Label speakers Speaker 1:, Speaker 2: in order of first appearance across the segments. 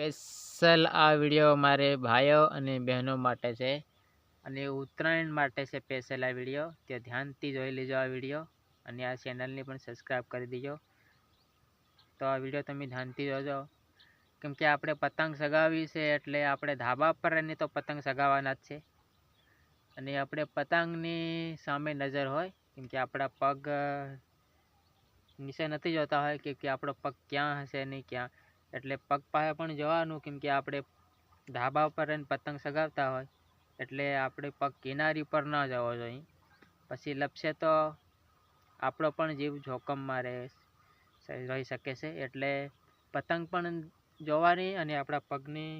Speaker 1: Special આ video મારે ભાઈઓ અને બહેનો માટે છે અને ઉત્તરાયણ માટે છે સ્પેશિયલ આ વીડિયો. તે ધ્યાનથી જોઈ લેજો આ વીડિયો અને આ ચેનલને પણ સબસ્ક્રાઈબ કરી દેજો. તો આ વીડિયો તમે ધ્યાનથી જોજો. કેમ કે આપણે પતંગ સગાવી છે એટલે આપણે ધાબા પર રહીને તો પતંગ સગાવવાના જ છે. અને આપણે પતંગની સામે નજર હોય, કેમ કે આપણા પગ નીચે નથી જોતા હોય કે કે આપણો પગ ક્યાં હશે ને ક્યાં. એટલે પગ પાસે પણ જવાનું, કેમ કે આપણે ધાબા ઉપર રહીને પતંગ સગાવતા હોય, એટલે આપણે પગ કિનારી પર ન જવો જોઈએ. પછી લપસે તો આપણો પણ જીવ જોખમમાં રહે રહી શકે છે. એટલે પતંગ પણ જોવાની અને આપણા પગની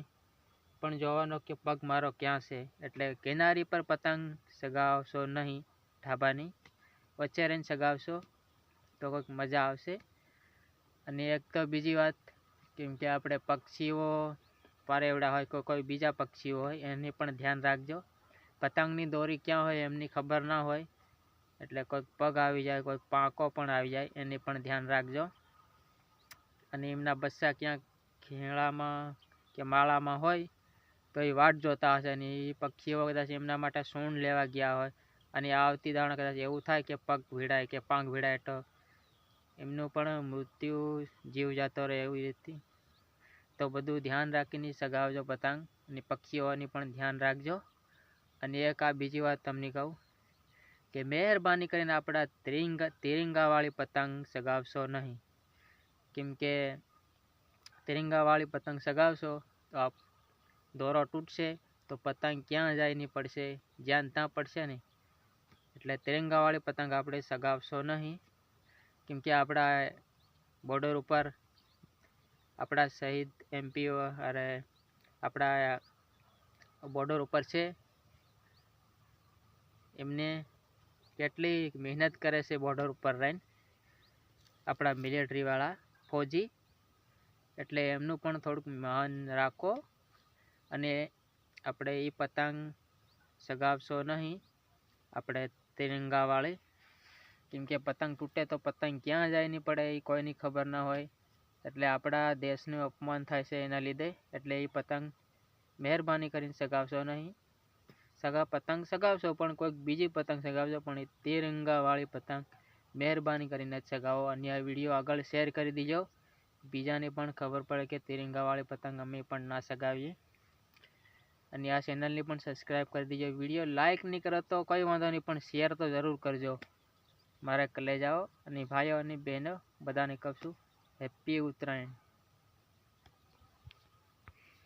Speaker 1: પણ જોવાનો કે પગ મારો ક્યાં છે? એટલે કિનારી પર પતંગ સગાવશો નહીં, ધાબાની. વચ્ચે રહીને સગાવશો તો કંઈક મજા આવશે. અને એક તો બીજી વાત કેમ કે આપણે પક્ષીઓ પારેવડા હોય કોઈ કોઈ બીજા પક્ષીઓ હોય, એની પણ ધ્યાન રાખજો. પતંગની દોરી ક્યાં હોય એમની ખબર ના હોય, એટલે કોઈક પગ આવી જાય કોઈક પાંકો પણ આવી જાય, એની પણ ધ્યાન રાખજો. અને એમના બચ્ચા ક્યાંક ખીણામાં કે માળામાં હોય, તો એ વાટ જોતા હશે અને એ પક્ષીઓ કદાચ એમના માટે સૂંઢ લેવા ગયા હોય અને આવતી દાણ કદાચ એવું થાય કે પગ ભીડાય કે પાંખ ભીડાય તો એમનું પણ મૃત્યુ જીવ જતો રહે એવી રીતે. તો બધું ધ્યાન રાખીને સગાવજો પતંગ અને પક્ષીઓની પણ ધ્યાન રાખજો. અને એક આ બીજી વાત તમને કહું કે મહેરબાની કરીને આપણા તિરંગા, તિરંગાવાળી પતંગ સગાવશો નહીં. કેમ કે તિરંગાવાળી પતંગ સગાવશો તો આપ દોરો તૂટશે, તો પતંગ ક્યાં જાય નહીં પડશે, જ્યાં ત્યાં પડશે ને એટલે તિરંગાવાળી પતંગ આપણે સગાવશો નહીં. કેમકે આપણા બોર્ડર ઉપર આપણા શહીદ એમપીઓ અરે આપણા બોર્ડર ઉપર છે. એમને કેટલી મહેનત કરે છે બોર્ડર ઉપર રહીને. આપણા મિલિટરીવાળા ફોજી. એટલે એમનું પણ થોડુંક માન રાખો. અને આપણે એ પતંગ સગાવશો નહીં. આપણે તિરંગાવાળી કેમ કે પતંગ તૂટે તો પતંગ ક્યાં જાય નહીં પડે એ કોઈની ખબર ના હોય. એટલે આપણા દેશનું અપમાન થાય છે એના લીધે, એટલે એ પતંગ મહેરબાની કરીને સગાવશો નહીં. સગા, પતંગ સગાવશો, પણ કોઈક બીજી પતંગ સગાવશો પણ એ તિરંગાવાળી પતંગ મહેરબાની કરીને જ સગાવો. અને આ વીડિયો આગળ શેર કરી દીજો. બીજાને પણ ખબર પડે કે તિરંગાવાળી પતંગ અમે પણ ના સગાવીએ. અને આ ચેનલને પણ સબસ્ક્રાઈબ કરી દીજો. વીડિયો લાઇક નહીં કરો તો કોઈ વાંધો નહીં, પણ શેર તો જરૂર કરજો. મારા કલેજાઓ અને ભાઈઓ અને બહેનો બધાને કહું છું હેપી ઉત્તરાયણ